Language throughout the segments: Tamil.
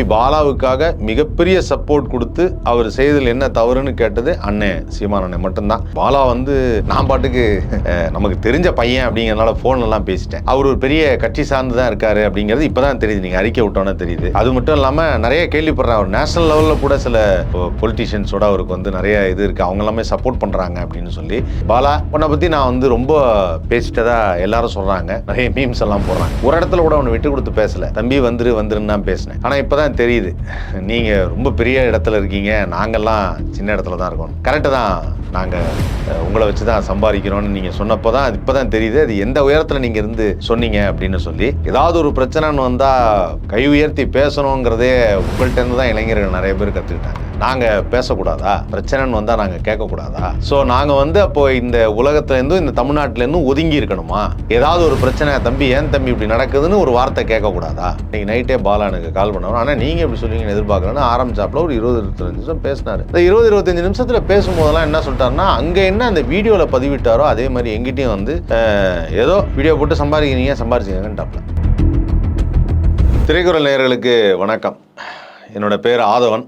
தம்பி பாலாவுக்காக மிகப்பெரிய சப்போர்ட் கொடுத்து அவர் செய்ததில் என்ன தவறுன்னு கேட்டது அண்ணன் சீமான் மட்டும்தான். பாலா வந்து நான் பாட்டுக்கு நமக்கு தெரிஞ்ச பையன் அப்படிங்கிறனால ஃபோன் எல்லாம் பேசிட்டேன். அவர் ஒரு பெரிய கட்சி சார்ந்து தான் இருக்காரு அப்படிங்கிறது இப்பதான் தெரியுது. நீங்க அறிக்கை விட்டோன்னே தெரியுது. அது மட்டும் இல்லாம நிறைய கேள்விப்படுறேன் அவர் நேஷனல் லெவல்ல கூட சில பொலிட்டிஷியன்ஸோட அவருக்கு வந்து நிறைய இது இருக்கு. அவங்க எல்லாமே சப்போர்ட் பண்றாங்க அப்படின்னு சொல்லி பாலா உன்னை பத்தி நான் வந்து ரொம்ப பேசிட்டதா எல்லாரும் சொல்றாங்க. நிறைய மீம்ஸ் எல்லாம் போடுறாங்க. ஒரு இடத்துல கூட அவனை விட்டு கொடுத்து பேசல. தம்பி வந்துரு வந்துருன்னு தான் பேசினேன். ஆனா தான் தெரியுது. நீங்கள் ரொம்ப பெரிய இடத்துல இருக்கீங்க. நாங்கள்லாம் சின்ன இடத்துல தான் இருக்கோம். கரெக்டு தான். நாங்கள் உங்களை வச்சு தான் சம்பாதிக்கிறோம்னு நீங்கள் சொன்னப்போ தான் இப்போ தான் தெரியுது. அது எந்த உயரத்தில் நீங்கள் இருந்து சொன்னீங்க அப்படின்னு சொல்லி ஏதாவது ஒரு பிரச்சனைன்னு வந்தால் கை உயர்த்தி பேசணுங்கிறதே உங்கள்கிட்ட இருந்து தான் இளைஞர்கள் நிறைய பேர் கற்றுக்கிட்டாங்க நாங்கள் பேசக்கூடாதா? பிரச்சனைன்னு வந்தால் நாங்கள் கேட்கக்கூடாதா? ஸோ நாங்கள் வந்து அப்போ இந்த உலகத்துலேருந்தும் இந்த தமிழ்நாட்டிலேருந்தும் ஒதுங்கி இருக்கணுமா? ஏதாவது ஒரு பிரச்சனை தம்பி ஏன் தம்பி இப்படி நடக்குதுன்னு ஒரு வார்த்தை கேட்கக்கூடாதா? இன்னைக்கு நைட்டே பாலா எனக்கு கால் பண்ணவர் ஆனால் நீங்கள் எப்படி சொல்லுவீங்கன்னு எதிர்பார்க்கலன்னு ஆரம்பிச்சாப்புல ஒரு இருபது இருபத்தஞ்சு நிமிஷம் பேசினார். இந்த இருபது இருபத்தஞ்சு நிமிஷத்தில் பேசும்போதெல்லாம் என்ன சொல்லிட்டாருன்னா அங்கே என்ன அந்த வீடியோவில் பதிவிட்டாரோ அதே மாதிரி எங்கிட்டையும் வந்து ஏதோ வீடியோ போட்டு சம்பாதிக்கிறீங்க சம்பாதிச்சிங்கன்ட்டாப்ல திரைக்குறள் நேயர்களுக்கு வணக்கம். என்னோட பேர் ஆதவன்.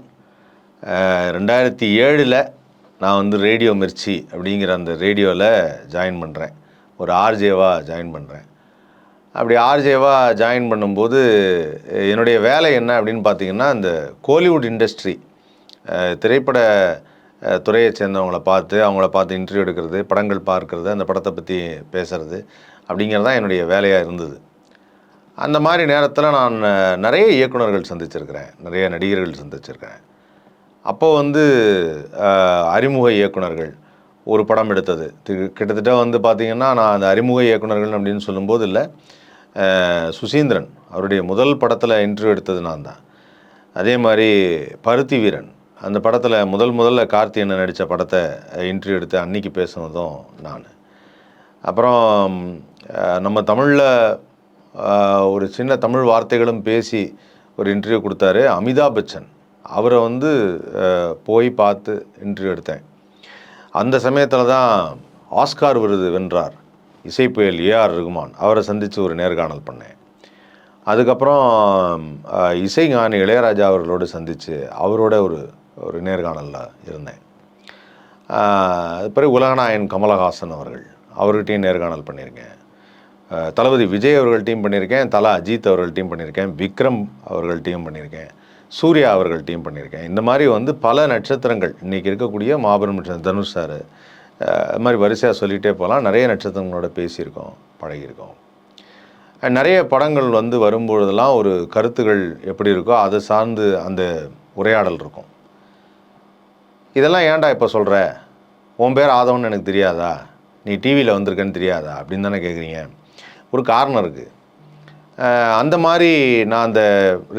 ரெண்டாயிரத்தி ஏழில் நான் வந்து ரேடியோ மிர்ச்சி அப்படிங்கிற அந்த ரேடியோவில் ஜாயின் பண்ணுறேன் ஒரு ஆர்ஜேவாக ஜாயின் பண்ணுறேன் அப்படி ஆர்ஜேவாக ஜாயின் பண்ணும்போது என்னுடைய வேலை என்ன அப்படின்னு பார்த்தீங்கன்னா இந்த கோலிவுட் இண்டஸ்ட்ரி திரைப்பட துறையை சேர்ந்தவங்கள பார்த்து அவங்கள பார்த்து இன்டர்வியூ எடுக்கிறது படங்கள் பார்க்கறது அந்த படத்தை பற்றி பேசுறது அப்படிங்கிறது தான் என்னுடைய வேலையாக இருந்தது. அந்த மாதிரி நேரத்தில் நான் நிறைய இயக்குனர்கள் சந்திச்சிருக்கிறேன். நிறைய நடிகர்கள் சந்திச்சிருக்கிறேன். அப்போ வந்து அறிமுக இயக்குனர்கள் ஒரு படம் எடுத்தது. கிட்டத்தட்ட வந்து பார்த்திங்கன்னா நான் அந்த அறிமுக இயக்குனர்கள் அப்படின்னு சொல்லும்போது இல்லை. சுசீந்திரன் அவருடைய முதல் படத்தில் இன்டர்வியூ எடுத்தது நான் தான். அதே மாதிரி பருத்தி வீரன் அந்த படத்தில் முதல் முதல்ல கார்த்தி நடித்த படத்தை இன்டர்வியூ எடுத்து அன்னைக்கு பேசுனதும் நான். அப்புறம் நம்ம தமிழில் ஒரு சின்ன தமிழ் வார்த்தைகளும் பேசி ஒரு இன்டர்வியூ கொடுத்தாரு அமிதாப் பச்சன். அவரை வந்து போய் பார்த்து இன்டர்வியூ எடுத்தேன். அந்த சமயத்தில் தான் ஆஸ்கார் விருது வென்றார். இசைப்புயல் ஏஆர் ரகுமான். அவரை சந்தித்து ஒரு நேர்காணல் பண்ணேன். அதுக்கப்புறம் இசைஞானி இளையராஜா அவர்களோடு சந்தித்து அவரோட ஒரு ஒரு நேர்காணலில் இருந்தேன். பிறகு உலகநாயன் கமலஹாசன் அவர்கள் அவர்கிட்டையும் நேர்காணல் பண்ணியிருக்கேன். தளபதி விஜய் அவர்கள்ட்டையும் பண்ணியிருக்கேன் தலா அஜித் அவர்கள்ட்டையும் பண்ணியிருக்கேன் விக்ரம் அவர்கள்ட்டையும் பண்ணியிருக்கேன். சூர்யா அவர்கள் டீம் பண்ணியிருக்கேன். இந்த மாதிரி வந்து பல நட்சத்திரங்கள் இன்றைக்கி இருக்கக்கூடிய மாபெரும் நட்சத்திரம் தனுஷ் சார் அது மாதிரி வரிசையாக சொல்லிகிட்டே போகலாம் நிறைய நட்சத்திரங்களோட பேசியிருக்கோம் பழகியிருக்கோம். நிறைய படங்கள் வந்து வரும்பொழுதெல்லாம் ஒரு கருத்துகள் எப்படி இருக்கோ அதை சார்ந்து அந்த உரையாடல் இருக்கும். இதெல்லாம் ஏன்டா இப்போ சொல்கிற உன் பேர் ஆதவன் எனக்கு தெரியாதா? நீ டிவியில் வந்திருக்கேன்னு தெரியாதா? அப்படின்னு தானே கேட்குறீங்க ஒரு காரணம் இருக்குது அந்த மாதிரி நான் அந்த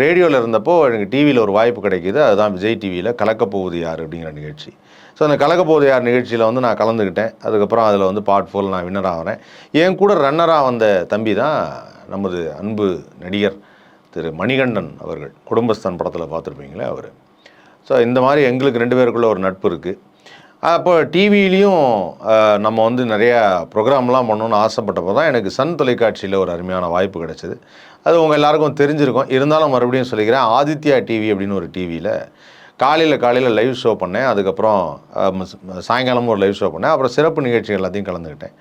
ரேடியோவில் இருந்தப்போ எனக்கு டிவியில் ஒரு வாய்ப்பு கிடைக்கிது. அதுதான் விஜய் டிவியில் கலக்கப்போவது யார் அப்படிங்கிற நிகழ்ச்சி. ஸோ அந்த கலக்கப்போகுது யார் நிகழ்ச்சியில் வந்து நான் கலந்துக்கிட்டேன். அதுக்கப்புறம் அதில் வந்து பார்ட் ஃபோர் நான் வின்னர் ஆகிறேன். என் கூட ரன்னராக வந்த தம்பி தான் நமது அன்பு நடிகர் திரு மணிகண்டன் அவர்கள். குடும்பஸ்தான் படத்தில் பார்த்துருப்பீங்களே அவர். ஸோ இந்த மாதிரி எங்களுக்கு ரெண்டு பேருக்குள்ள ஒரு நட்பு இருக்குது அப்போ டிவிலையும் நம்ம வந்து நிறையா ப்ரோக்ராம்லாம் பண்ணணும்னு ஆசைப்பட்டப்போ தான் எனக்கு சன் தொலைக்காட்சியில் ஒரு அருமையான வாய்ப்பு கிடைச்சிது. அது உங்கள் எல்லாருக்கும் தெரிஞ்சிருக்கும். இருந்தாலும் மறுபடியும் சொல்லிக்கிறேன் ஆதித்யா டிவி அப்படின்னு ஒரு டிவியில் காலையில் காலையில் லைவ் ஷோ பண்ணேன். அதுக்கப்புறம் சாயங்காலமும் ஒரு லைவ் ஷோ பண்ணேன். அப்புறம் சிறப்பு நிகழ்ச்சிகள் எல்லாத்தையும் கலந்துக்கிட்டேன்.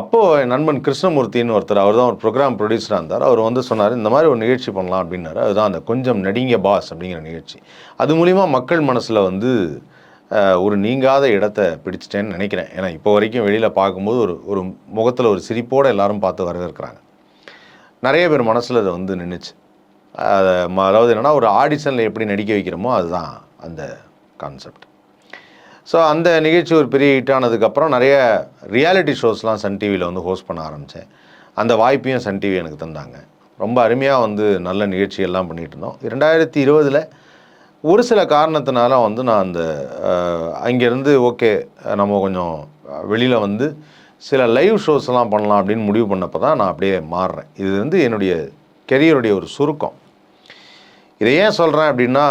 அப்போது என் நண்பன் கிருஷ்ணமூர்த்தின்னு ஒருத்தர் அவர் தான் ஒரு ப்ரோக்ராம் ப்ரொடியூசராக இருந்தார். அவர் வந்து சொன்னார் இந்த மாதிரி ஒரு நிகழ்ச்சி பண்ணலாம் அப்படின்னாரு. அதுதான் அந்த கொஞ்சம் நடிங்க பாஸ் அப்படிங்கிற நிகழ்ச்சி. அது மூலிமா மக்கள் மனசில் வந்து ஒரு நீங்காத இடத்த பிடிச்சிட்டேன்னு நினைக்கிறேன். ஏன்னா இப்போ வரைக்கும் வெளியில் பார்க்கும்போது ஒரு ஒரு முகத்தில் ஒரு சிரிப்போடு எல்லாரும் பார்த்து வரவேற்கிறாங்க. நிறைய பேர் மனசில் அது வந்து நின்றுச்சு அதை ம- அதாவது என்னென்னா ஒரு ஆடிஷனில் எப்படி நடிக்க வைக்கிறோமோ அதுதான் அந்த கான்செப்ட். ஸோ அந்த நிகழ்ச்சி ஒரு பெரிய ஹிட் ஆனதுக்கப்புறம் நிறைய ரியாலிட்டி ஷோஸ்லாம் சன் டிவியில் வந்து ஹோஸ்ட் பண்ண ஆரம்பித்தேன் அந்த வாய்ப்பையும் சன் டிவி எனக்கு தந்தாங்க. ரொம்ப அருமையாக வந்து நல்ல நிகழ்ச்சியெல்லாம் பண்ணிகிட்டு இருந்தோம். இரண்டாயிரத்தி இருபதில் ஒரு சில காரணத்தினால வந்து நான் அந்த அங்கேருந்து ஓகே நம்ம கொஞ்சம் வெளியில் வந்து சில லைவ் ஷோஸ்லாம் பண்ணலாம் அப்படின்னு முடிவு பண்ணப்போ தான் நான் அப்படியே மாறுறேன். இது வந்து என்னுடைய கெரியருடைய ஒரு சுருக்கம். இதை ஏன் சொல்கிறேன் அப்படின்னா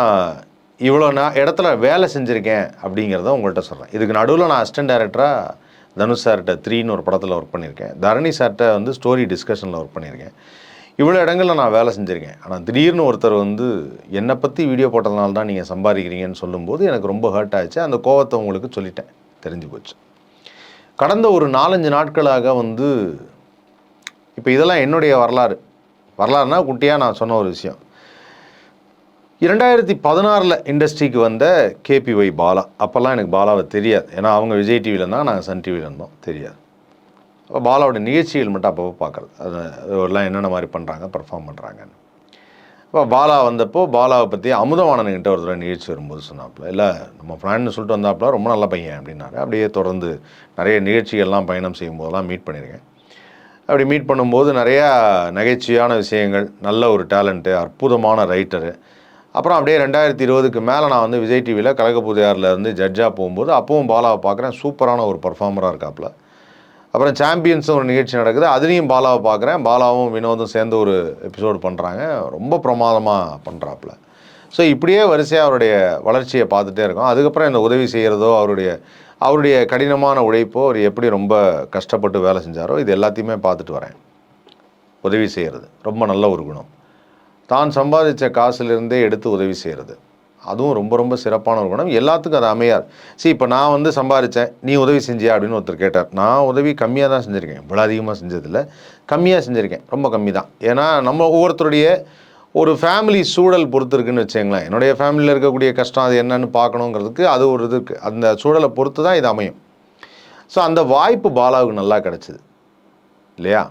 இவ்வளோ நான் இடத்துல வேலை செஞ்சுருக்கேன் அப்படிங்கிறத உங்கள்கிட்ட சொல்கிறேன் இதுக்கு நடுவில் நான் அசிஸ்டன்ட் டைரக்டராக தனுஷ் சார்கிட்ட த்ரீன்னு ஒரு படத்தில் ஒர்க் பண்ணியிருக்கேன். தரணி சார்கிட்ட வந்து ஸ்டோரி டிஸ்கஷனில் ஒர்க் பண்ணியிருக்கேன். இவ்வளோ இடங்களில் நான் வேலை செஞ்சுருக்கேன். ஆனால் திடீர்னு ஒருத்தர் வந்து என்னை பற்றி வீடியோ போட்டதுனால தான் நீங்கள் சம்பாதிக்கிறீங்கன்னு சொல்லும்போது எனக்கு ரொம்ப ஹர்ட் ஆச்சு அந்த கோவத்தை உங்களுக்கு சொல்லிட்டேன். தெரிஞ்சு போச்சு. கடந்த ஒரு நாலஞ்சு நாட்களாக வந்து இப்போ இதெல்லாம் என்னுடைய வரலாறு. வரலாறுனா குட்டியாக நான் சொன்ன ஒரு விஷயம். இரண்டாயிரத்தி பதினாறில் இண்டஸ்ட்ரிக்கு வந்த கேபிஒய் பாலா. அப்போல்லாம் எனக்கு பாலாவை தெரியாது. ஏன்னா அவங்க விஜய் டிவியில் இருந்தாங்க நாங்கள் சன் டிவியில் இருந்தோம். தெரியாது. பாலாவோட நிகழ்ச்சிகள் மட்டும் அப்பப்போ பார்க்குறது. அது எல்லாம் என்னென்ன மாதிரி பண்ணுறாங்க பர்ஃபார்ம் பண்ணுறாங்கன்னு இப்போ பாலா வந்தப்போ பாலாவை பற்றி அமுதவாணன்கிட்ட ஒரு தடவை நிகழ்ச்சி வரும்போது சொன்னாப்புல இல்லை நம்ம ஃப்ரெண்ட்னு சொல்லிட்டு வந்தாப்புல ரொம்ப நல்ல பையன் அப்படின்னாரு. அப்படியே தொடர்ந்து நிறைய நிகழ்ச்சிகள்லாம் பயணம் செய்யும்போதெல்லாம் மீட் பண்ணியிருக்கேன் அப்படி மீட் பண்ணும்போது நிறையா நகைச்சுவையான விஷயங்கள் நல்ல ஒரு டேலண்ட்டு அற்புதமான ரைட்டரு அப்புறம் அப்படியே ரெண்டாயிரத்தி இருபதுக்கு மேலே நான் வந்து விஜய் டிவியில் கலகபூதையாரில் இருந்து ஜட்ஜாக போகும்போது அப்பவும் பாலாவை பார்க்குறேன். சூப்பரான ஒரு பர்ஃபார்மராக இருக்காப்புல. அப்புறம் சாம்பியன்ஸும் ஒரு நிகழ்ச்சி நடக்குது. அதுலேயும் பாலாவை பார்க்குறேன். பாலாவும் வினோதும் சேர்ந்து ஒரு எபிசோடு பண்ணுறாங்க ரொம்ப பிரமாதமாக பண்ணுறாப்புல ஸோ இப்படியே வரிசையாக அவருடைய வளர்ச்சியை பார்த்துட்டே இருக்கோம். அதுக்கப்புறம் இந்த உதவி செய்கிறதோ அவருடைய அவருடைய கடினமான உழைப்போ அவர் எப்படி ரொம்ப கஷ்டப்பட்டு வேலை செஞ்சாரோ இது எல்லாத்தையுமே பார்த்துட்டு வரேன். உதவி செய்கிறது ரொம்ப நல்ல ஒரு குணம். தான் சம்பாதிச்ச காசுலேருந்தே எடுத்து உதவி செய்கிறது அதுவும் ரொம்ப ரொம்ப சிறப்பான ஒரு குணம். எல்லாத்துக்கும் அது அமையார் சரி இப்போ நான் வந்து சம்பாதிச்சேன் நீ உதவி செஞ்சியா அப்படின்னு ஒருத்தர் கேட்டார். நான் உதவி கம்மியாக தான் செஞ்சுருக்கேன். இவ்வளோ அதிகமாக செஞ்சதில்ல. கம்மியாக செஞ்சுருக்கேன். ரொம்ப கம்மி தான். ஏன்னா நம்ம ஒவ்வொருத்தருடைய ஒரு ஃபேமிலி சூழல் பொறுத்து இருக்குன்னு வச்சுங்களேன் என்னுடைய ஃபேமிலியில் இருக்கக்கூடிய கஷ்டம் அது என்னன்னு பார்க்கணுங்கிறதுக்கு அது ஒரு இது இருக்குது அந்த சூழலை பொறுத்து தான் இது அமையும். ஸோ அந்த வாய்ப்பு பாலாவுக்கு நல்லா கிடச்சிது. இல்லையா?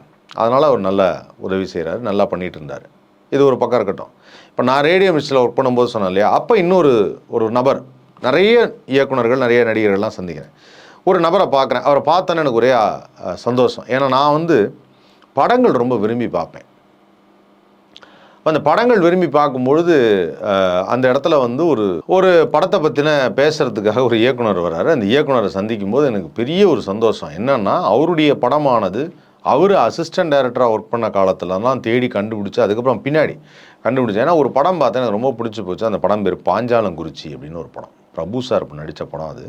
அதனால் அவர் நல்ல உதவி செய்கிறாரு நல்லா பண்ணிகிட்டு இருந்தார். இது ஒரு பக்கம் இருக்கட்டும். இப்போ நான் ரேடியோ மிஸ்டில் ஒர்க் பண்ணும்போது சொன்னேன் இல்லையா? அப்போ இன்னொரு ஒரு நபர் நிறைய இயக்குனர்கள் நிறைய நடிகர்கள்லாம் சந்திக்கிறேன். ஒரு நபரை பார்க்குறேன். அவரை பார்த்தோன்னு எனக்கு ஒரே சந்தோஷம். ஏன்னா நான் வந்து படங்கள் ரொம்ப விரும்பி பார்ப்பேன். அந்த படங்கள் விரும்பி பார்க்கும்பொழுது அந்த இடத்துல வந்து ஒரு ஒரு படத்தை பற்றின பேசுகிறதுக்காக ஒரு இயக்குனர் வர்றாரு அந்த இயக்குனரை சந்திக்கும் போது எனக்கு பெரிய ஒரு சந்தோஷம். என்னென்னா அவருடைய படமானது அவர் அசிஸ்டன்ட் டைரக்டராக ஒர்க் பண்ண காலத்துலலாம் தேடி கண்டுபிடிச்சி அதுக்கப்புறம் பின்னாடி கண்டுபிடிச்சேன் ஏன்னா ஒரு படம் பார்த்தேன் எனக்கு ரொம்ப பிடிச்சி போச்சு. அந்த படம் பேர் பாஞ்சாலங்குறிச்சி அப்படின்னு ஒரு படம். பிரபு சார் நடித்த படம் அது.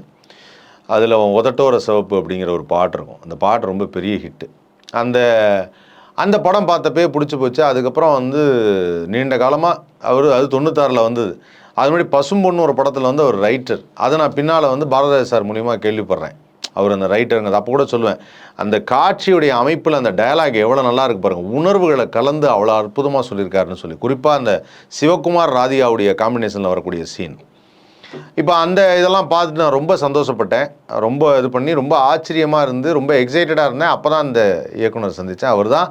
அதில் உதட்டோர சிவப்பு அப்படிங்கிற ஒரு பாட்டு இருக்கும். அந்த பாட்டு ரொம்ப பெரிய ஹிட்டு அந்த அந்த படம் பார்த்தப்பே பிடிச்சி போச்சு. அதுக்கப்புறம் வந்து நீண்ட காலமாக அவர் அது தொண்ணூத்தாறில் வந்தது. அது மாதிரி பசும்பொண்ணு ஒரு படத்தில் வந்து அவர் ரைட்டர் அதை நான் பின்னால் வந்து பாரதிராஜ சார் மூலிமா கேள்விப்படுறேன். அவர் அந்த ரைட்டருங்க அப்போ கூட சொல்லுவேன் அந்த காட்சியுடைய அமைப்பில் அந்த டயலாக் எவ்வளோ நல்லா இருக்கு பாருங்கள் உணர்வுகளை கலந்து அவ்வளோ அற்புதமாக சொல்லியிருக்காருன்னு சொல்லி குறிப்பாக அந்த சிவகுமார் ராதிகாவுடைய காம்பினேஷனில் வரக்கூடிய சீன் இப்போ அந்த இதெல்லாம் பார்த்துட்டு நான் ரொம்ப சந்தோஷப்பட்டேன். ரொம்ப இது பண்ணி ரொம்ப ஆச்சரியமாக இருந்து ரொம்ப எக்ஸைட்டடாக இருந்தேன். அப்போ தான் அந்த இயக்குனர் சந்தித்தேன் அவர் தான்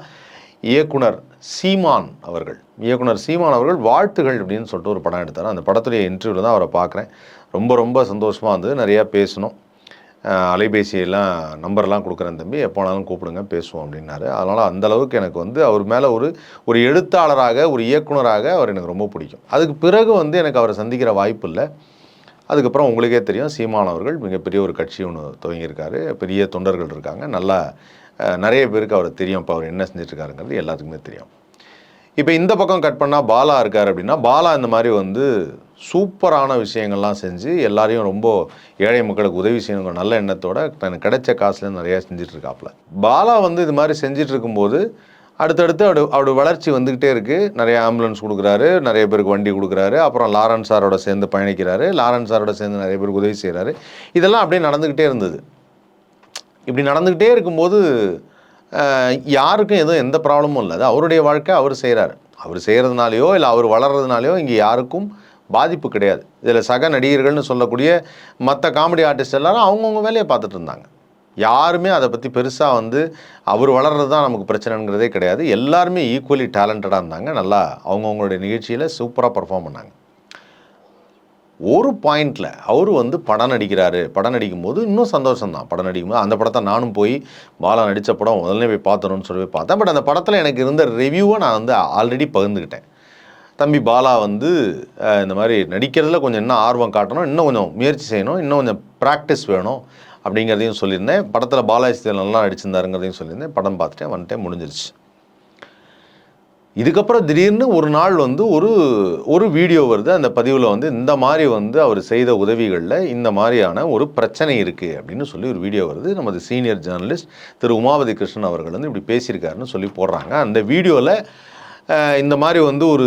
இயக்குனர் சீமான் அவர்கள். இயக்குனர் சீமான் அவர்கள் வாழ்த்துகள் அப்படின்னு சொல்லிட்டு ஒரு படம் எடுத்தார். அந்த படத்துடைய இன்டர்வியூவில் தான் அவரை பார்க்குறேன். ரொம்ப ரொம்ப சந்தோஷமாக இருந்தது. நிறையா பேசணும். அலைபேசியெல்லாம் நம்பர்லாம் கொடுக்குறேன் தம்பி. எப்போனாலும் கூப்பிடுங்க பேசுவோம் அப்படின்னாரு. அதனால் அந்தளவுக்கு எனக்கு வந்து அவர் மேலே ஒரு ஒரு எழுத்தாளராக ஒரு இயக்குனராக அவர் எனக்கு ரொம்ப பிடிக்கும். அதுக்கு பிறகு வந்து எனக்கு அவரை சந்திக்கிற வாய்ப்பு இல்லை. அதுக்கப்புறம் உங்களுக்கே தெரியும் சீமான் அவர்கள் மிகப்பெரிய ஒரு கட்சி ஒன்று துவங்கியிருக்காரு. பெரிய தொண்டர்கள் இருக்காங்க. நல்லா நிறைய பேருக்கு அவர் தெரியும். இப்போ அவர் என்ன செஞ்சிட்ருக்காருங்கிறது எல்லாத்துக்குமே தெரியும். இப்போ இந்த பக்கம் கட் பண்ணால் பாலா இருக்கார் அப்படின்னா பாலா இந்த மாதிரி வந்து சூப்பரான விஷயங்கள்லாம் செஞ்சு எல்லாரையும் ரொம்ப ஏழை மக்களுக்கு உதவி செய்யணுங்கிற நல்ல எண்ணத்தோட தனக்கு கிடைச்ச காசுல நிறையா செஞ்சுட்டு பாலா வந்து இது மாதிரி செஞ்சுட்டு இருக்கும்போது அடுத்தடுத்து அவரு அவரோட வளர்ச்சி வந்துக்கிட்டே இருக்குது நிறைய ஆம்புலன்ஸ் கொடுக்குறாரு நிறைய பேருக்கு வண்டி கொடுக்குறாரு. அப்புறம் லாரன்ஸ் சாரோட சேர்ந்து பயணிக்கிறாரு. லாரன்ஸ் சாரோட சேர்ந்து நிறைய பேருக்கு உதவி செய்கிறாரு இதெல்லாம் அப்படியே நடந்துக்கிட்டே இருந்தது. இப்படி நடந்துக்கிட்டே இருக்கும்போது யாருக்கும் எதுவும் எந்த ப்ராப்ளமும் இல்லை. அது அவருடைய வாழ்க்கை அவர் செய்கிறாரு அவர் செய்கிறதுனாலையோ இல்லை அவர் வளர்றதுனாலையோ இங்கே யாருக்கும் பாதிப்பு கிடையாது. இதில் சக நடிகர்கள்னு சொல்லக்கூடிய மற்ற காமெடி ஆர்டிஸ்ட் எல்லாரும் அவங்கவுங்க வேலையை பார்த்துட்டு இருந்தாங்க. யாருமே அதை பற்றி பெருசாக வந்து அவர் வளர்றது தான் நமக்கு பிரச்சனைங்கிறதே கிடையாது. எல்லாருமே ஈக்குவலி டேலண்டடாக இருந்தாங்க. நல்லா அவங்கவுங்களுடைய நிகழ்ச்சியில் சூப்பராக பர்ஃபார்ம் பண்ணாங்க. ஒரு பாயிண்டில் அவர் வந்து படம் நடிக்கிறாரு. படம் நடிக்கும்போது இன்னும் சந்தோஷம் தான் படம் நடிக்கும்போது அந்த படத்தை நானும் போய் பாலா நடித்த படம் உடனே போய் பார்த்தணும்னு சொல்லி போய் பார்த்தேன். பட் அந்த படத்தில் எனக்கு இருந்த ரிவ்யூவை நான் வந்து ஆல்ரெடி பகிர்ந்துக்கிட்டேன் தம்பி பாலா வந்து இந்த மாதிரி நடிக்கிறதுல கொஞ்சம் இன்னும் ஆர்வம் காட்டணும். இன்னும் கொஞ்சம் முயற்சி செய்யணும். இன்னும் கொஞ்சம் ப்ராக்டிஸ் வேணும் அப்படிங்கிறதையும் சொல்லியிருந்தேன். படத்தில் பாலாஜி நல்லா நடிச்சிருந்தாருங்கிறதையும் சொல்லியிருந்தேன். படம் பார்த்துட்டேன். வந்துட்டேன். முடிஞ்சிருச்சு. இதுக்கப்புறம் திடீர்னு ஒரு நாள் வந்து ஒரு ஒரு வீடியோ வருது. அந்த பதிவில் வந்து இந்த மாதிரி வந்து அவர் செய்த உதவிகளில் இந்த மாதிரியான ஒரு பிரச்சனை இருக்குது அப்படின்னு சொல்லி ஒரு வீடியோ வருது. நமது சீனியர் ஜேர்னலிஸ்ட் திரு உமாவதி கிருஷ்ணன் அவர்கள் வந்து இப்படி பேசியிருக்காருன்னு சொல்லி போடுறாங்க. அந்த வீடியோவில் இந்த மாதிரி வந்து ஒரு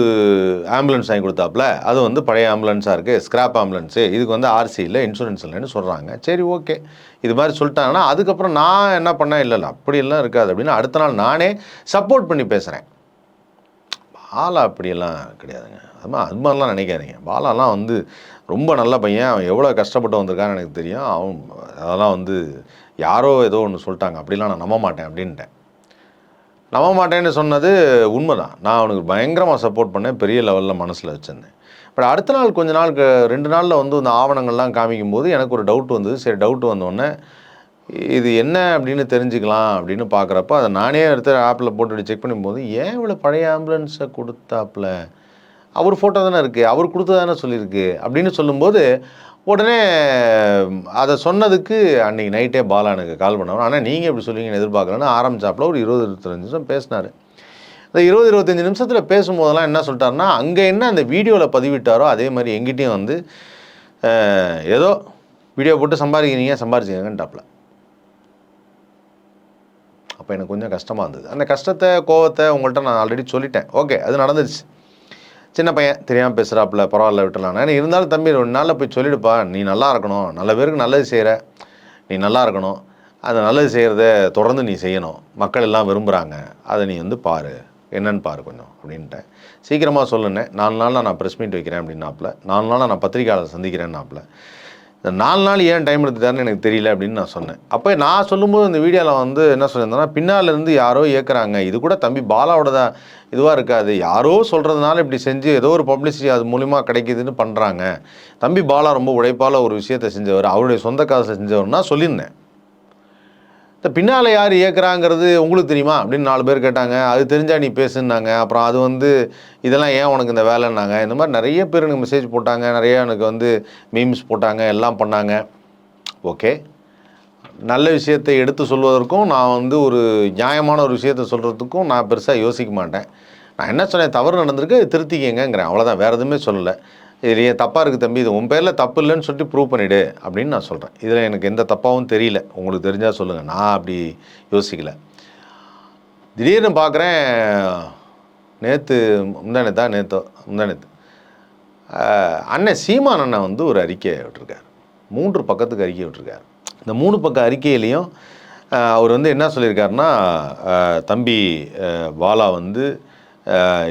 ஆம்புலன்ஸ் வாங்கி கொடுத்தாப்புல. அது வந்து பழைய ஆம்புலன்ஸாக இருக்குது ஸ்க்ராப் ஆம்புலன்ஸு. இதுக்கு வந்து ஆர்சி இல்லை இன்சூரன்ஸ் இல்லைன்னு சொல்கிறாங்க சரி ஓகே. இது மாதிரி சொல்லிட்டாங்கன்னா அதுக்கப்புறம் நான் என்ன பண்ணேன்? இல்லை இல்லை அப்படியெல்லாம் இருக்காது அப்படின்னு அடுத்த நாள் நானே சப்போர்ட் பண்ணி பேசுகிறேன் பாலா அப்படியெல்லாம் கிடையாதுங்க. அது அது மாதிரிலாம் நினைக்காதீங்க. பாலாலாம் வந்து ரொம்ப நல்ல பையன். அவன் எவ்வளோ கஷ்டப்பட்டு வந்திருக்கான்னு எனக்கு தெரியும். அவன் அதெல்லாம் வந்து யாரோ ஏதோ ஒன்று சொல்லிட்டாங்க. அப்படிலாம் நான் நம்ப மாட்டேன் அப்படின்ட்டேன். நம்ப மாட்டேன்னு சொன்னது உண்மைதான். நான் அவனுக்கு பயங்கரமாக சப்போர்ட் பண்ணேன். பெரிய லெவலில் மனசில் வச்சுருந்தேன். பட் அடுத்த நாள் கொஞ்ச நாள் ரெண்டு நாளில் வந்து இந்த ஆவணங்கள்லாம் காமிக்கும்போது எனக்கு ஒரு டவுட் வந்தது. சரி டவுட் வந்தோடனே இது என்ன அப்படின்னு தெரிஞ்சுக்கலாம் அப்படின்னு பார்க்குறப்ப அதை நானே எடுத்து ஆப்பில் போட்டு செக் பண்ணும்போது ஏன் இவ்வளோ பழைய ஆம்புலன்ஸை கொடுத்தாப்புல? அவர் ஃபோட்டோ தானே இருக்குது அவர் கொடுத்ததானே சொல்லியிருக்கு. அப்படின்னு சொல்லும்போது உடனே அதை சொன்னதுக்கு அன்றைக்கி நைட்டே பாலா எனக்கு கால் பண்ணவர் ஆனால் நீங்கள் எப்படி சொல்லுவீங்கன்னு எதிர்பார்க்கலன்னு ஆரம்பிச்சாப்புல ஒரு இருபது இருபத்தஞ்சு நிமிஷம் பேசினார். இந்த இருபது இருபத்தஞ்சி நிமிஷத்தில் பேசும்போதெல்லாம் என்ன சொல்லிட்டாருன்னா அங்கே என்ன அந்த வீடியோவில் பதிவிட்டாரோ அதே மாதிரி எங்கிட்டையும் வந்து ஏதோ வீடியோ போட்டு சம்பாதிக்கிறீங்க சம்பாதிச்சிங்கன்ட்டாப்புல அப்போ எனக்கு கொஞ்சம் கஷ்டமாக இருந்தது. அந்த கஷ்டத்தை கோவத்தை உங்கள்கிட்ட நான் ஆல்ரெடி சொல்லிட்டேன். ஓகே அது நடந்துருச்சு. சின்ன பையன் தெரியாமல் பேசுகிறாப்புல பரவாயில்ல விட்டுலாம் ஆனால் இருந்தாலும் தம்பி ரெண்டு நாளில் போய் சொல்லிடுப்பா. நீ நல்லா இருக்கணும். நல்ல பேருக்கு நல்லது செய்கிற நீ நல்லா இருக்கணும். அந்த நல்லது செய்கிறத தொடர்ந்து நீ செய்யணும். மக்கள் எல்லாம் விரும்புகிறாங்க அதை நீ வந்து பாரு. என்னன்னு பாரு கொஞ்சம் அப்படின்ட்டேன். சீக்கிரமாக சொல்லுனேன். நாலு நாளில் நான் ப்ரெஸ் மீட் வைக்கிறேன் அப்படின்னாப்புல. நாலு நாளில் நான் பத்திரிக்கையாளர் சந்திக்கிறேன்னாப்புல. இந்த நாலு நாள் ஏன் டைம் எடுத்துட்டாருன்னு எனக்கு தெரியல அப்படின்னு நான் சொன்னேன். அப்போ நான் சொல்லும்போது இந்த வீடியோவில் வந்து என்ன சொல்லியிருந்தேன்னா பின்னாலேருந்து யாரோ இயக்குறாங்க இது கூட தம்பி பாலாவோட தான் இதுவாக இருக்காது. யாரோ சொல்கிறதுனால இப்படி செஞ்சு ஏதோ ஒரு பப்ளிசிட்டி அது மூலிமா கிடைக்குதுன்னு பண்ணுறாங்க தம்பி பாலா ரொம்ப உழைப்பால் ஒரு விஷயத்தை செஞ்சவர். அவருடைய சொந்த காசை செஞ்சவர்னா சொல்லியிருந்தேன். இந்த பின்னால் யார் இயக்குறாங்கிறது உங்களுக்கு தெரியுமா? அப்படின்னு நாலு பேர் கேட்டாங்க. அது தெரிஞ்சா நீ பேசுனாங்க அப்புறம் அது வந்து இதெல்லாம் ஏன் உனக்கு இந்த வேலைன்னாங்க. இந்த மாதிரி நிறைய பேர் எனக்கு மெசேஜ் போட்டாங்க. நிறைய எனக்கு வந்து மீம்ஸ் போட்டாங்க. எல்லாம் பண்ணாங்க. ஓகே. நல்ல விஷயத்தை எடுத்து சொல்வதற்கும் நான் வந்து ஒரு நியாயமான ஒரு விஷயத்தை சொல்கிறதுக்கும் நான் பெருசாக யோசிக்க மாட்டேன். நான் என்ன சொன்னேன்? தவறு நடந்திருக்கு. அது திருத்திக்கங்கிறேன் அவ்வளோதான் வேறு எதுவுமே சொல்லலை. இது ஏன் தப்பாக இருக்குது தம்பி இது உன் பேரில் தப்பு இல்லைன்னு சொல்லிட்டு ப்ரூவ் பண்ணிவிடு அப்படின்னு நான் சொல்கிறேன் இதில் எனக்கு எந்த தப்பாகவும் தெரியல. உங்களுக்கு தெரிஞ்சால் சொல்லுங்கள் நான் அப்படி யோசிக்கல. திடீர்னு பார்க்குறேன் நேற்று முந்தானத்தா நேற்றோ முந்தானத்து அண்ணன் சீமான் அண்ணன் வந்து ஒரு அறிக்கை விட்டுருக்கார். மூன்று பக்கத்துக்கு அறிக்கை விட்டுருக்கார். இந்த மூணு பக்க அறிக்கையிலையும் அவர் வந்து என்ன சொல்லியிருக்காருன்னா தம்பி பாலா வந்து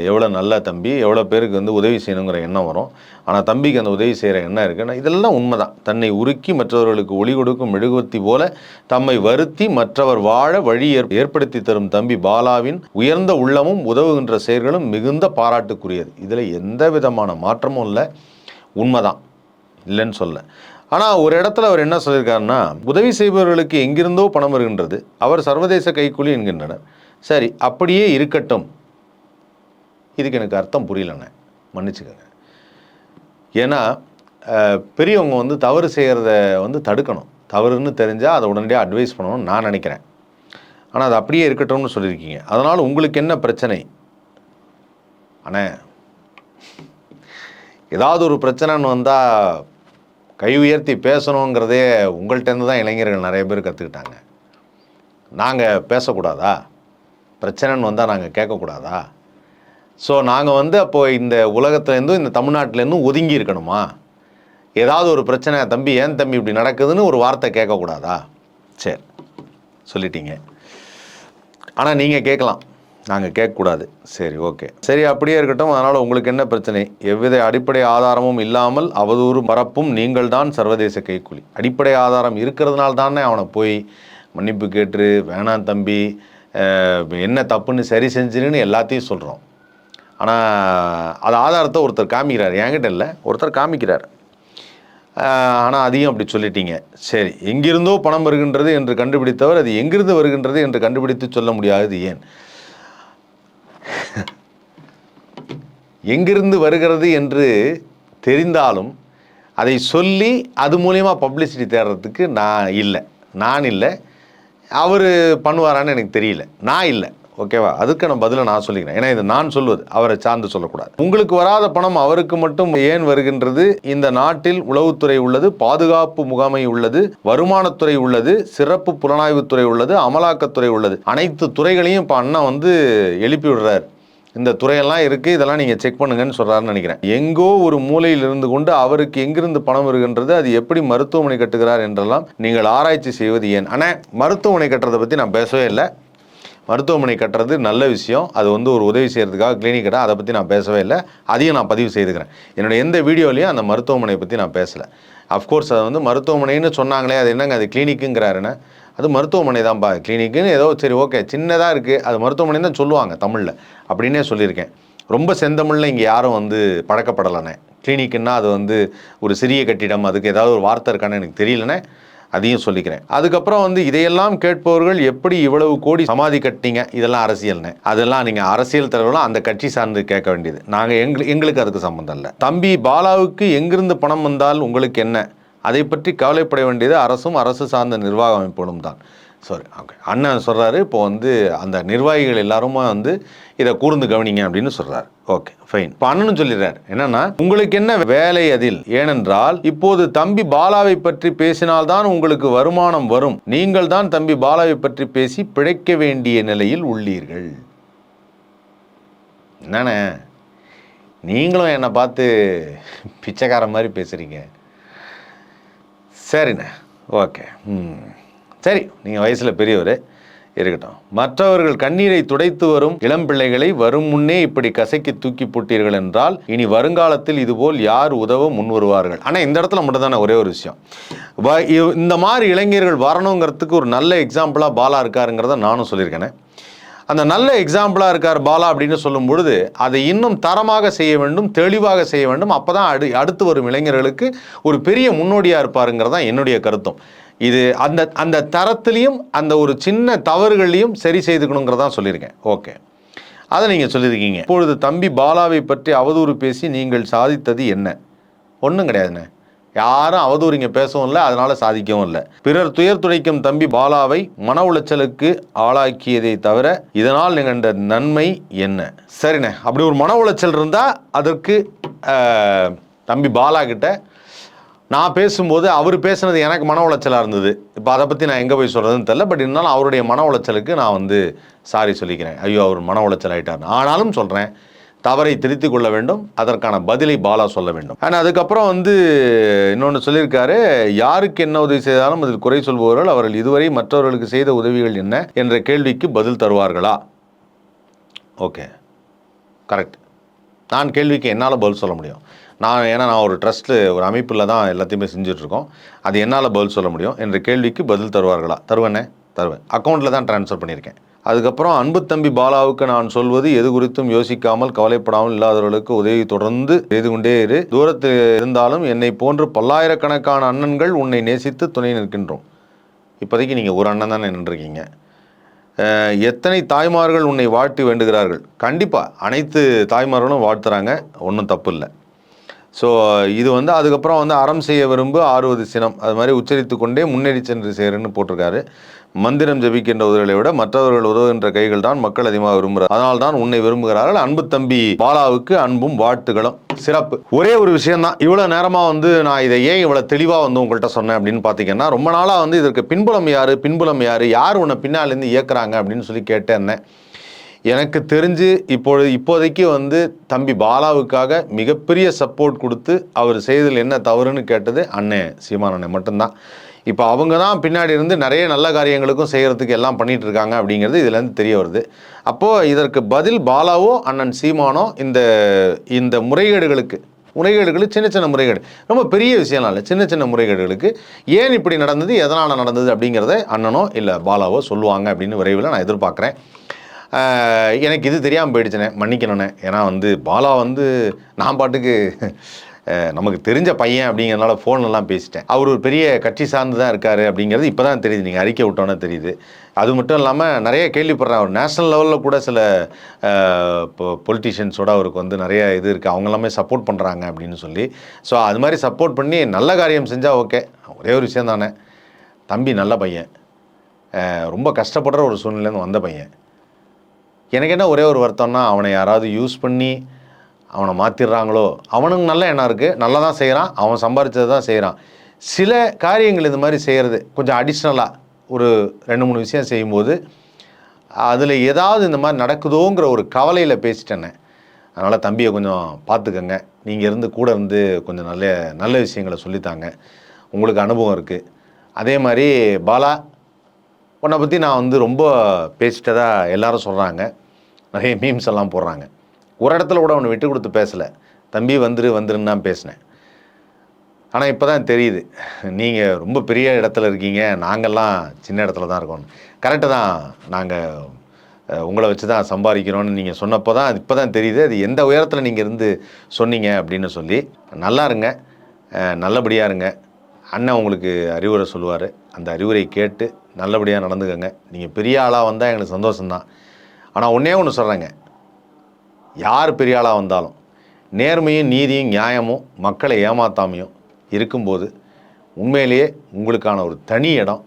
எவ்வளோ நல்ல தம்பி எவ்வளோ பேருக்கு வந்து உதவி செய்யணுங்கிற எண்ணம் வரும். ஆனால் தம்பிக்கு அந்த உதவி செய்கிற எண்ணம் இருக்குன்னா இதெல்லாம் உண்மைதான். தன்னை உருக்கி மற்றவர்களுக்கு ஒளி கொடுக்கும் மெழுகுவர்த்தி போல தம்மை வருத்தி மற்றவர் வாழ வழி ஏற்- ஏற்படுத்தி தரும் தம்பி பாலாவின் உயர்ந்த உள்ளமும் உதவுகின்ற செயல்களும் மிகுந்த பாராட்டுக்குரியது. இதில் எந்த விதமான மாற்றமும் இல்லை. உண்மைதான். இல்லைன்னு சொல்ல. ஆனால் ஒரு இடத்துல அவர் என்ன சொல்லியிருக்காருன்னா உதவி செய்பவர்களுக்கு எங்கிருந்தோ பணம் வருகின்றது. அவர் சர்வதேச கைக்கூலி என்கின்றனர். சரி அப்படியே இருக்கட்டும். இதுக்கு எனக்கு அர்த்தம் புரியலண்ணே. மன்னிச்சுக்கோங்க. ஏன்னா பெரியவங்க வந்து தவறு செய்கிறத வந்து தடுக்கணும். தவறுன்னு தெரிஞ்சால் அதை உடனடியாக அட்வைஸ் பண்ணணும்னு நான் நினைக்கிறேன். ஆனால் அது அப்படியே இருக்கட்டும்னு சொல்லியிருக்கீங்க. அதனால் உங்களுக்கு என்ன பிரச்சனை? அண்ணே ஏதாவது ஒரு பிரச்சனைன்னு வந்தால் கை உயர்த்தி பேசணுங்கிறதே உங்கள்கிட்டருந்து தான் இளைஞர்கள் நிறைய பேர் கற்றுக்கிட்டாங்க நாங்கள் பேசக்கூடாதா? பிரச்சனைன்னு வந்தால் நாங்கள் கேட்கக்கூடாதா? ஸோ நாங்கள் வந்து அப்போது இந்த உலகத்துலேருந்தும் இந்த தமிழ்நாட்டிலேருந்தும் ஒதுங்கி இருக்கணுமா ஏதாவது ஒரு பிரச்சனை தம்பி ஏன் தம்பி இப்படி நடக்குதுன்னு ஒரு வார்த்தை கேட்கக்கூடாதா? சரி. சொல்லிட்டீங்க. ஆனால் நீங்கள் கேட்கலாம். நாங்கள் கேட்கக்கூடாது. சரி ஓகே. சரி அப்படியே இருக்கட்டும். அதனால் உங்களுக்கு என்ன பிரச்சனை? எவ்வித அடிப்படை ஆதாரமும் இல்லாமல் அவதூறு மறப்பும் நீங்கள் தான் சர்வதேச கைக்கூலி. அடிப்படை ஆதாரம் இருக்கிறதுனால தானே அவனை போய் மன்னிப்பு கேட்டு வேணாம் தம்பி என்ன தப்புன்னு சரி செஞ்சிருன்னு எல்லாத்தையும் சொல்கிறோம் ஆனால் அது ஆதாரத்தை ஒருத்தர் காமிக்கிறார். என்கிட்ட இல்லை. ஒருத்தர் காமிக்கிறார். ஆனால் அதையும் அப்படி சொல்லிட்டீங்க. சரி எங்கிருந்தோ பணம் வருகின்றது என்று கண்டுபிடித்தவர் அது எங்கிருந்து வருகின்றது என்று கண்டுபிடித்து சொல்ல முடியாதது ஏன்? எங்கிருந்து வருகிறது என்று தெரிந்தாலும் அதை சொல்லி அது மூலயமா பப்ளிசிட்டி தேடுறதுக்கு நான் இல்லை. நான் இல்லை. அவர் பண்ணுவாரான்னு எனக்கு தெரியல. நான் இல்லை. ஓகேவா? அதுக்கான பதிலை நான் சொல்லிக்கிறேன். ஏன்னா இது நான் சொல்வது அவரை சார்ந்து சொல்லக்கூடாது. உங்களுக்கு வராத பணம் அவருக்கு மட்டும் ஏன் வருகின்றது? இந்த நாட்டில் உளவுத்துறை உள்ளது பாதுகாப்பு முகாமை உள்ளது வருமானத்துறை உள்ளது சிறப்பு புலனாய்வுத்துறை உள்ளது அமலாக்கத்துறை உள்ளது. அனைத்து துறைகளையும் இப்போ அண்ணா வந்து எழுப்பி விடுறார். இந்த துறையெல்லாம் இருக்குது இதெல்லாம் நீங்கள் செக் பண்ணுங்கன்னு சொல்கிறாருன்னு நினைக்கிறேன். எங்கோ ஒரு மூலையில் இருந்து கொண்டு அவருக்கு எங்கிருந்து பணம் வருகின்றது அது எப்படி மருத்துவமனை கட்டுகிறார் என்றெல்லாம் நீங்கள் ஆராய்ச்சி செய்வது ஏன்? ஆனால் மருத்துவமனை கட்டுறதை பற்றி நான் பேசவே இல்லை. மருத்துவமனை கட்டுறது நல்ல விஷயம். அது வந்து ஒரு உதவி செய்கிறதுக்காக கிளினிக் கட்ட அதை பற்றி நான் பேசவே இல்லை. அதையும் நான் பதிவு செய்துக்கிறேன். என்னோட எந்த வீடியோலையும் அந்த மருத்துவமனை பற்றி நான் பேசலை. அஃப்கோர்ஸ் அதை வந்து மருத்துவமனைன்னு சொன்னாங்களே அது என்னங்க அது கிளினிக்குங்கிறாருன்னு அது மருத்துவமனை தான்ப்பா கிளினிக்குன்னு ஏதோ சரி ஓகே சின்னதாக இருக்குது அது மருத்துவமனை தான் சொல்லுவாங்க தமிழில். அப்படின்னே சொல்லியிருக்கேன். ரொம்ப செந்தமிழில் இங்கே யாரும் வந்து பழக்கப்படலைண்ணே. கிளினிக்குன்னா அது வந்து ஒரு சிறிய கட்டிடம் அதுக்கு ஏதாவது ஒரு வார்த்தை இருக்கான்னு எனக்கு தெரியலண்ணே. அதையும் சொல்லிக்கிறேன். அதுக்கப்புறம் வந்து இதையெல்லாம் கேட்பவர்கள் எப்படி இவ்வளவு கோடி சமாதி கட்டினீங்க? இதெல்லாம் அரசியல்னு. அதெல்லாம் நீங்கள் அரசியல் தலைவர்களும் அந்த கட்சி சார்ந்து கேட்க வேண்டியது. நாங்கள் எங்களு எங்களுக்கு அதுக்கு சம்மந்தம் இல்லை. தம்பி பாலாவுக்கு எங்கிருந்து பணம் வந்தால் உங்களுக்கு என்ன? அதை பற்றி கவலைப்பட வேண்டியது அரசும் அரசு சார்ந்த நிர்வாக அமைப்புகளும் தான். சாரி ஓகே அண்ணன் சொல்கிறாரு இப்போ வந்து அந்த நிர்வாகிகள் எல்லாருமே வந்து இதை கூர்ந்து கவனிங்க அப்படின்னு சொல்கிறாரு ஓகே ஃபைன் இப்போ அண்ணனும் சொல்லிடுறார் என்னன்னா உங்களுக்கு என்ன வேலை அதில்? ஏனென்றால் இப்போது தம்பி பாலாவை பற்றி பேசினால்தான் உங்களுக்கு வருமானம் வரும். நீங்கள் தான் தம்பி பாலாவை பற்றி பேசி பிழைக்க வேண்டிய நிலையில் உள்ளீர்கள். என்னண்ணே? நீங்களும் என்னை பார்த்து பிச்சைக்கார மாதிரி பேசுகிறீங்க சரிண்ணே ஓகே ம். சரி நீங்கள் வயசில் பெரியவர் இருக்கட்டும். மற்றவர்கள் கண்ணீரை துடைத்து வரும் இளம் பிள்ளைகளை வரும் முன்னே இப்படி கசைக்கு தூக்கி போட்டீர்கள் என்றால் இனி வருங்காலத்தில் இதுபோல் யார் உதவ முன் வருவார்கள் ஆனால் இந்த இடத்துல மட்டும்தானே ஒரே ஒரு விஷயம். வ- இந்த மாதிரி இளைஞர்கள் வரணுங்கிறதுக்கு ஒரு நல்ல எக்ஸாம்பிளாக பாலா இருக்காருங்கிறத நானும் சொல்லியிருக்கேனே. அந்த நல்ல எக்ஸாம்பிளாக இருக்கார் பாலா அப்படின்னு சொல்லும் பொழுது அதை இன்னும் தரமாக செய்ய வேண்டும் தெளிவாக செய்ய வேண்டும். அப்போ தான் அடு அடுத்து வரும் இளைஞர்களுக்கு ஒரு பெரிய முன்னோடியாக இருப்பாருங்கிறது தான் என்னுடைய கருத்தும். இது அந்த அந்த தரத்துலேயும் அந்த ஒரு சின்ன தவறுகள்லையும் சரி செய்துக்கணுங்கிறதான் சொல்லியிருக்கேன். ஓகே. அதை நீங்கள் சொல்லியிருக்கீங்க. இப்பொழுது தம்பி பாலாவை பற்றி அவதூறு பேசி நீங்கள் சாதித்தது என்ன? ஒன்றும் கிடையாதுண்ணே. யாரும் அவதூறு இங்கே பேசவும் இல்லை அதனால் சாதிக்கவும் இல்லை. பிறர் துயர் துடைக்கும் தம்பி பாலாவை மன உளைச்சலுக்கு ஆளாக்கியதை தவிர இதனால் நிகழ்ந்த நன்மை என்ன? சரிண்ணே. அப்படி ஒரு மன உளைச்சல் இருந்தால் அதற்கு தம்பி பாலா கிட்ட நான் பேசும்போது அவர் பேசுனது எனக்கு மன உளைச்சலாக இருந்தது. இப்போ அதை பற்றி நான் எங்கே போய் சொல்கிறதுன்னு தெரில பட் இருந்தாலும் அவருடைய மன உளைச்சலுக்கு நான் வந்து சாரி சொல்லிக்கிறேன். ஐயோ அவர் மன உளைச்சல் ஆயிட்டார் ஆனாலும் சொல்கிறேன் தவறை திருத்திக் கொள்ள வேண்டும். அதற்கான பதிலை பாலா சொல்ல வேண்டும். ஆனால் அதுக்கப்புறம் வந்து இன்னொன்று சொல்லியிருக்காரு. யாருக்கு என்ன உதவி செய்தாலும் அதில் குறை சொல்பவர்கள் அவர்கள் இதுவரை மற்றவர்களுக்கு செய்த உதவிகள் என்ன என்ற கேள்விக்கு பதில் தருவார்களா? ஓகே கரெக்ட் நான் கேள்விக்கு என்னால் பதில் சொல்ல முடியும். நான் ஏன்னா நான் ஒரு ட்ரஸ்ட்டு ஒரு அமைப்பில் தான் எல்லாத்தையுமே செஞ்சுட்ருக்கோம். அது என்னால் பதில் சொல்ல முடியும்? என்ற கேள்விக்கு பதில் தருவார்களா? தருவேனே தருவேன். அக்கௌண்ட்டில் தான் ட்ரான்ஸ்ஃபர் பண்ணியிருக்கேன். அதுக்கப்புறம் அன்பு தம்பி பாலாவுக்கு நான் சொல்வது எது குறித்தும் யோசிக்காமல் கவலைப்படாமல் இல்லாதவர்களுக்கு உதவி தொடர்ந்து செய்து கொண்டே இரு. தூரத்தில் இருந்தாலும் என்னை போன்று பல்லாயிரக்கணக்கான அண்ணன்கள் உன்னை நேசித்து துணை நிற்கின்றோம். இப்போதைக்கு நீங்கள் ஒரு அண்ணன் தானே நின்றுருக்கீங்க. எத்தனை தாய்மார்கள் உன்னை வாழ்த்தி வேண்டுகிறார்கள்? கண்டிப்பாக அனைத்து தாய்மார்களும் வாழ்த்துறாங்க. ஒன்றும் தப்பு இல்லை. ஸோ இது வந்து அதுக்கப்புறம் வந்து அறம் செய்ய விரும்பு ஆறுவது சினம். அது மாதிரி உச்சரித்து கொண்டே முன்னேறி சென்று சேருன்னு போட்டிருக்காரு. மந்திரம் ஜபிக்கின்ற உதவிகளை விட மற்றவர்கள் உதவுகின்ற கைகள் தான் மக்கள் அதிகமாக விரும்புகிறார். அதனால் தான் உன்னை விரும்புகிறார்கள். அன்பு தம்பி பாலாவுக்கு அன்பும் வாழ்த்துகளும். சிறப்பு. ஒரே ஒரு விஷயம்தான். இவ்வளோ நேரமாக வந்து நான் இதை ஏன் இவ்வளோ தெளிவாக வந்து உங்கள்கிட்ட சொன்னேன் அப்படின்னு பார்த்தீங்கன்னா ரொம்ப நாளாக வந்து இதற்கு பின்புலம் யார்? பின்புலம் யார்? யார் உன்னை பின்னாலேருந்து இயக்குறாங்க அப்படின்னு சொல்லி கேட்டேன். எனக்கு தெரிஞ்சு இப்பொழுது இப்போதைக்கு வந்து தம்பி பாலாவுக்காக மிகப்பெரிய சப்போர்ட் கொடுத்து அவர் செய்ததில் என்ன தவறுன்னு கேட்டது அண்ணே சீமான் மட்டும்தான். இப்போ அவங்க தான் பின்னாடி இருந்து நிறைய நல்ல காரியங்களுக்கும் செய்கிறதுக்கு எல்லாம் பண்ணிகிட்டு இருக்காங்க அப்படிங்கிறது இதுலேருந்து தெரிய வருது. அப்போது இதற்கு பதில் பாலாவோ அண்ணன் சீமானோ இந்த இந்த முறைகேடுகளுக்கு முறைகேடுகள் சின்ன சின்ன முறைகேடு ரொம்ப பெரிய விஷயம்லாம் இல்லை சின்ன சின்ன முறைகேடுகளுக்கு ஏன் இப்படி நடந்தது எதனால் நடந்தது அப்படிங்கிறத அண்ணனோ இல்லை பாலாவோ சொல்லுவாங்க அப்படின்னு விரைவில் நான் எதிர்பார்க்குறேன். எனக்கு இது தெரியாமல் போயிடுச்சுனே மன்னிக்கணுண்ணே. ஏன்னா வந்து பாலா வந்து நான் பாட்டுக்கு நமக்கு தெரிஞ்ச பையன் அப்படிங்கிறனால ஃபோன்லாம் பேசிட்டேன். அவர் ஒரு பெரிய கட்சி சார்ந்து தான் இருக்கார் அப்படிங்கிறது இப்போ தான் தெரியுது. நீங்கள் அறிக்கை விட்டோன்னே தெரியுது. அது மட்டும் இல்லாமல் நிறைய கேள்விப்படுறேன் அவர் நேஷனல் லெவலில் கூட சில பொலிட்டிஷியன்ஸோட அவருக்கு வந்து நிறைய இது இருக்குது அவங்க எல்லாமே சப்போர்ட் பண்ணுறாங்க அப்படின்னு சொல்லி. ஸோ அது மாதிரி சப்போர்ட் பண்ணி நல்ல காரியம் செஞ்சால் ஓகே ஒரே ஒரு விஷயம் தானே தம்பி நல்ல பையன். ரொம்ப கஷ்டப்படுற ஒரு சூழ்நிலேருந்து வந்த பையன். எனக்கு என்ன ஒரே ஒரு வருத்தம்னா அவனை யாராவது யூஸ் பண்ணி அவனை மாற்றிடுறாங்களோ அவனுக்கு நல்ல எண்ணம் இருக்குது நல்லா தான் செய்கிறான் அவன் சம்பாரிச்சது தான் செய்கிறான் சில காரியங்கள் இந்த மாதிரி செய்கிறது கொஞ்சம் அடிஷ்னலாக ஒரு ரெண்டு மூணு விஷயம் செய்யும்போது அதில் ஏதாவது இந்த மாதிரி நடக்குதோங்கிற ஒரு கவலையில் பேசிட்டேனே அதனால் தம்பியை கொஞ்சம் பார்த்துக்கங்க. நீங்கள் இருந்து கூட இருந்து கொஞ்சம் நல்ல நல்ல விஷயங்களை சொல்லித்தாங்க. உங்களுக்கு அனுபவம் இருக்குது அதே மாதிரி பாலா உன்னை பற்றி நான் வந்து ரொம்ப பேசிட்டதா எல்லாரும் சொல்கிறாங்க நிறைய மீம்ஸ் எல்லாம் போடுறாங்க. ஒரு இடத்துல கூட அவனை விட்டு கொடுத்து பேசலை. தம்பி வந்துரு வந்துருன்னு தான் பேசினேன். ஆனால் இப்போ தான் தெரியுது. நீங்கள் ரொம்ப பெரிய இடத்துல இருக்கீங்க. நாங்கள்லாம் சின்ன இடத்துல தான் இருக்கோம். கரெக்டு தான். நாங்கள் உங்களை வச்சு தான் சம்பாதிக்கிறோன்னு நீங்கள் சொன்னப்போ தான் இப்போ தான் தெரியுது. அது எந்த உயரத்தில் நீங்கள் இருந்து சொன்னீங்க அப்படின்னு சொல்லி நல்லா இருங்க. நல்லபடியாக இருங்க. அண்ணன் உங்களுக்கு அறிவுரை சொல்லுவார். அந்த அறிவுரை கேட்டு நல்லபடியாக நடந்துக்கங்க. நீங்கள் பெரிய ஆளாக வந்தால் எங்களுக்கு சந்தோஷம்தான். ஆனால் ஒன்றே ஒன்று சொல்கிறேங்க யார் பெரிய ஆளாக வந்தாலும் நேர்மையும் நீதியும் நியாயமும் மக்களை ஏமாத்தாமையும் இருக்கும்போது உண்மையிலேயே உங்களுக்கான ஒரு தனி இடம்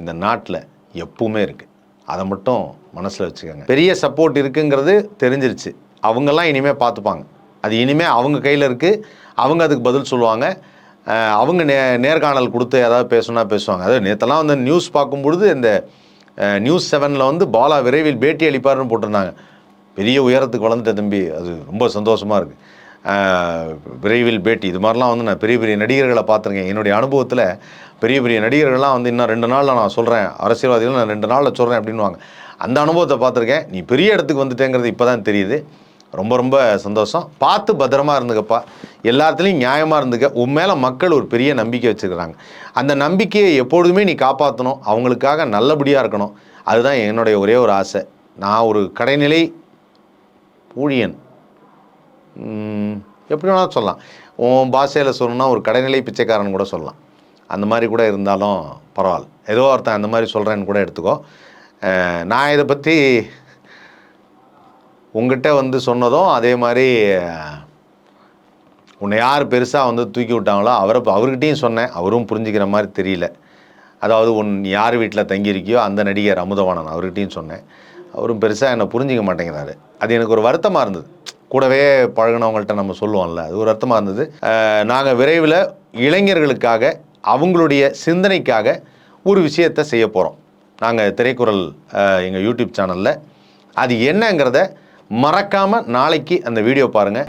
இந்த நாட்டில் எப்பவுமே இருக்குது அதை மட்டும் மனசில் வச்சுக்கோங்க. பெரிய சப்போர்ட் இருக்குங்கிறது தெரிஞ்சிருச்சு. அவங்கெல்லாம் இனிமேல் பார்த்துப்பாங்க. அது இனிமேல் அவங்க கையில் இருக்குது அவங்க அதுக்கு பதில் சொல்லுவாங்க. அவங்க நே நேர்காணல் கொடுத்து ஏதாவது பேசணும்னா பேசுவாங்க. அதாவது நேற்றெல்லாம் வந்து நியூஸ் பார்க்கும்பொழுது இந்த நியூஸ் செவனில் வந்து பாலா விரைவில் பேட்டி அளிப்பாருன்னு போட்டிருந்தாங்க. பெரிய உயரத்துக்கு வளர்ந்துட்ட தம்பி அது ரொம்ப சந்தோஷமாக இருக்குது விரைவில் பேட்டி. இது மாதிரிலாம் வந்து நான் பெரிய பெரிய நடிகர்களை பார்த்துருக்கேன். என்னுடைய அனுபவத்தில் பெரிய பெரிய நடிகர்கள்லாம் வந்து இன்னும் ரெண்டு நாளில் நான் சொல்கிறேன் அரசியல்வாதிகள் நான் ரெண்டு நாளில் சொல்கிறேன் அப்படின்வாங்க அந்த அனுபவத்தை பார்த்துருக்கேன். நீ பெரிய இடத்துக்கு வந்துட்டேங்கிறது இப்போ தான் தெரியுது. ரொம்ப ரொம்ப சந்தோஷம். பார்த்து பத்திரமா இருந்துக்கப்பா. எல்லாத்துலேயும் நியாயமாக இருந்துக்க. உன் மேலே மக்கள் ஒரு பெரிய நம்பிக்கை வச்சுருக்கிறாங்க. அந்த நம்பிக்கையை எப்பொழுதுமே நீ காப்பாற்றணும் அவங்களுக்காக நல்லபடியாக இருக்கணும். அதுதான் என்னுடைய ஒரே ஒரு ஆசை. நான் ஒரு கடைநிலை ஊழியன். எப்படி வேணாலும் சொல்லலாம். உன் பாஷையில் சொல்லணும்னா ஒரு கடைநிலை பிச்சைக்காரன் கூட சொல்லலாம். அந்த மாதிரி கூட இருந்தாலும் பரவாயில்ல. ஏதோ ஒருத்தன் அந்த மாதிரி சொல்கிறேன்னு கூட எடுத்துக்கோ. நான் இதை பற்றி உங்ககிட்ட வந்து சொன்னதும் அதே மாதிரி உன்னை யார் பெருசாக வந்து தூக்கி விட்டாங்களோ அவரை அவர்கிட்டையும் சொன்னேன். அவரும் புரிஞ்சுக்கிற மாதிரி தெரியல. அதாவது உன் யார் வீட்டில் தங்கியிருக்கியோ அந்த நடிகர் அமுதவாணன் அவர்கிட்டையும் சொன்னேன். அவரும் பெருசாக என்னை புரிஞ்சிக்க மாட்டேங்கிறாரு. அது எனக்கு ஒரு வருத்தமாக இருந்தது. கூடவே பழகினவங்கள்ட்ட நம்ம சொல்லுவோம்ல அது ஒரு வருத்தமாக இருந்தது. நாங்கள் விரைவில் இளைஞர்களுக்காக அவங்களுடைய சிந்தனைக்காக ஒரு விஷயத்தை செய்ய போகிறோம் நாங்கள் திரைக்குறள் எங்கள் யூடியூப் சேனலில். அது என்னங்கிறத மறக்காமல் நாளைக்கு அந்த வீடியோ பாருங்கள்